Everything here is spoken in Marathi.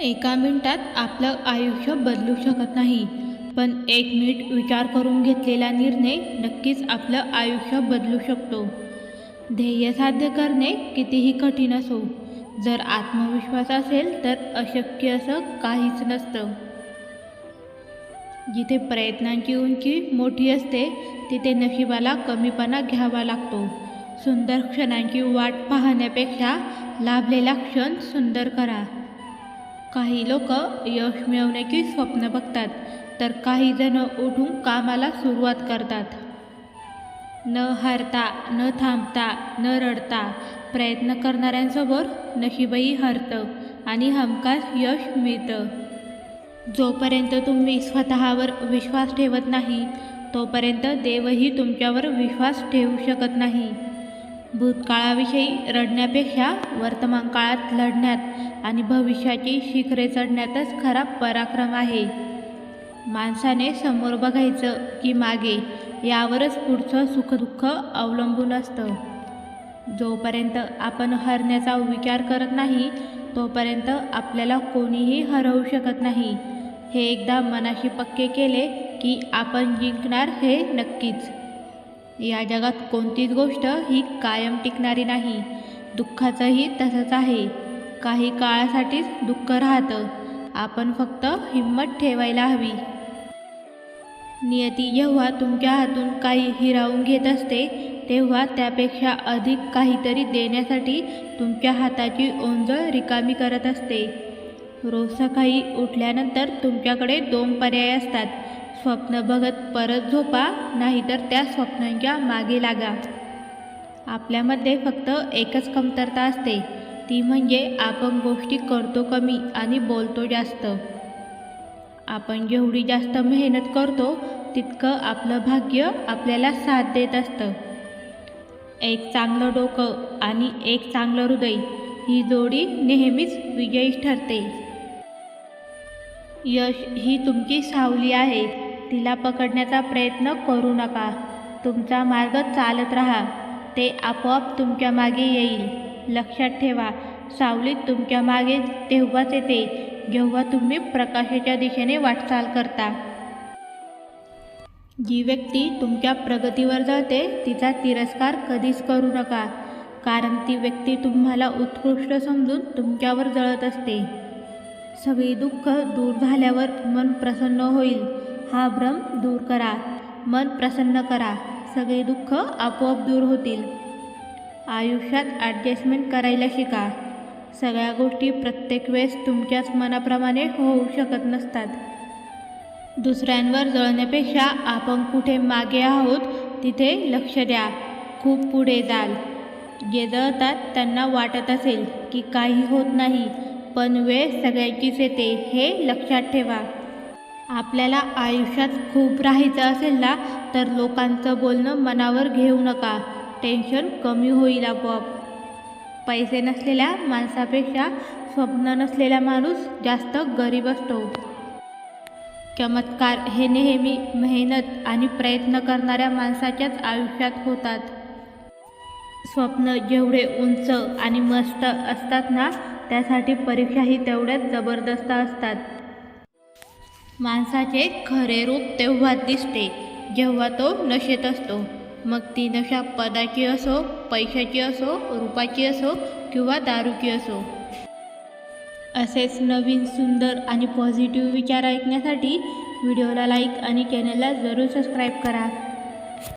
एका मिनिटात आपलं आयुष्य बदलू शकत नाही. पण एक मिनिट विचार करून घेतलेला निर्णय नक्कीच आपलं आयुष्य बदलू शकतो. ध्येय साध्य करणे कितीही कठीण असो जर आत्मविश्वास असेल तर अशक्य असं काहीच नसतं. जिथे प्रयत्नांची उंची मोठी असते तिथे नशिबाला कमीपणा घ्यावा लागतो. सुंदर क्षणांची वाट पाहण्यापेक्षा लाभलेला क्षण सुंदर करा. काही लोक यश मिळवण्याची स्वप्न बघतात तर काही जण उठून कामाला सुरुवात करतात. न हारता न थांबता न रडता प्रयत्न करणाऱ्यांसोबत नशीबही हरतं आणि हमखास यश मिळतं. जोपर्यंत तुम्ही स्वतःवर विश्वास ठेवत नाही तोपर्यंत देवही तुमच्यावर विश्वास ठेवू शकत नाही. भूतकाळाविषयी रडण्यापेक्षा वर्तमान काळात लढण्यात आणि भविष्याची शिखरे चढण्यातच खरा पराक्रम आहे. माणसाने समोर बघायचं की मागे यावरच पुढचं सुखदुःख अवलंबून असतं. जोपर्यंत आपण हरण्याचा विचार करत नाही तोपर्यंत आपल्याला कोणीही हरवू शकत नाही. हे एकदा मनाशी पक्के केले की आपण जिंकणार हे नक्कीच. या जगात कोणतीच गोष्ट ही कायम टिकणारी नाही. दुःखाचंही तसंच आहे. काही काळासाठीच दुःख राहतं. आपण फक्त हिंमत ठेवायला हवी. नियती जेव्हा तुमच्या हातून काही हिरावून घेत असते तेव्हा त्यापेक्षा अधिक काहीतरी देण्यासाठी तुमच्या हाताची ओंजळ रिकामी करत असते. रोज सकाळी उठल्यानंतर तुमच्याकडे दोन पर्याय असतात. स्वप्न बघत परत झोपा नाहीतर त्या स्वप्नांच्या मागे लागा. आपल्यामध्ये फक्त एकच कमतरता असते. ती म्हणजे आपण गोष्टी करतो कमी आणि बोलतो जास्त. आपण जेवढी जास्त मेहनत करतो तितकं आपलं भाग्य आपल्याला साथ देत असतं. एक चांगलं डोकं आणि एक चांगलं हृदय ही जोडी नेहमीच विजयी ठरते. यश ही तुमची सावली आहे. तिला पकडण्याचा प्रयत्न करू नका. तुमचा मार्ग चालत राहा. ते आपोआप तुमच्या मागे येईल. लक्षात ठेवा सावलीत तुमच्या मागे तेव्हाच येते जेव्हा तुम्ही प्रकाशाच्या दिशेने वाटचाल करता. जी व्यक्ती तुमच्या प्रगतीवर जाते तिचा तिरस्कार कधीच करू नका कारण ती व्यक्ती तुम्हाला उत्कृष्ट समजून तुमच्यावर जळत असते. सगळी दुःख दूर झाल्यावर मन प्रसन्न होईल. हा भ्रम दूर करा. मन प्रसन्न करा. सगळे दुःख आपोआप दूर होतील. आयुष्यात ॲडजस्टमेंट करायला शिका. सगळ्या गोष्टी प्रत्येक वेळेस तुमच्याच मनाप्रमाणे होऊ शकत नसतात. दुसऱ्यांवर जळण्यापेक्षा आपण कुठे मागे आहोत तिथे लक्ष द्या. खूप पुढे जाल. जे जळतात त्यांना वाटत असेल की काही होत नाही पण वेळ सगळ्यांचीच येते हे लक्षात ठेवा. आपल्याला आयुष्यात खूप राहायचं असेल ना तर लोकांचं बोलणं मनावर घेऊ नका. टेन्शन कमी होईल आपोआप. पैसे नसलेल्या माणसापेक्षा स्वप्न नसलेला माणूस जास्त गरीब असतो. चमत्कार हे नेहमी मेहनत आणि प्रयत्न करणाऱ्या माणसाच्याच आयुष्यात होतात. स्वप्न जेवढे उंच आणि मस्त असतात ना त्यासाठी परीक्षाही तेवढ्याच जबरदस्त असतात. माणसाचे खरे रूप तेव्हाच दिसते जेव्हा तो नशेत असतो. मग ती नशा पदाची असो पैशाची असो रूपाची असो किंवा दारूची असो. असेच नवीन सुंदर आणि पॉझिटिव्ह विचार ऐकण्यासाठी व्हिडिओला लाईक आणि चॅनलला जरूर सबस्क्राईब करा.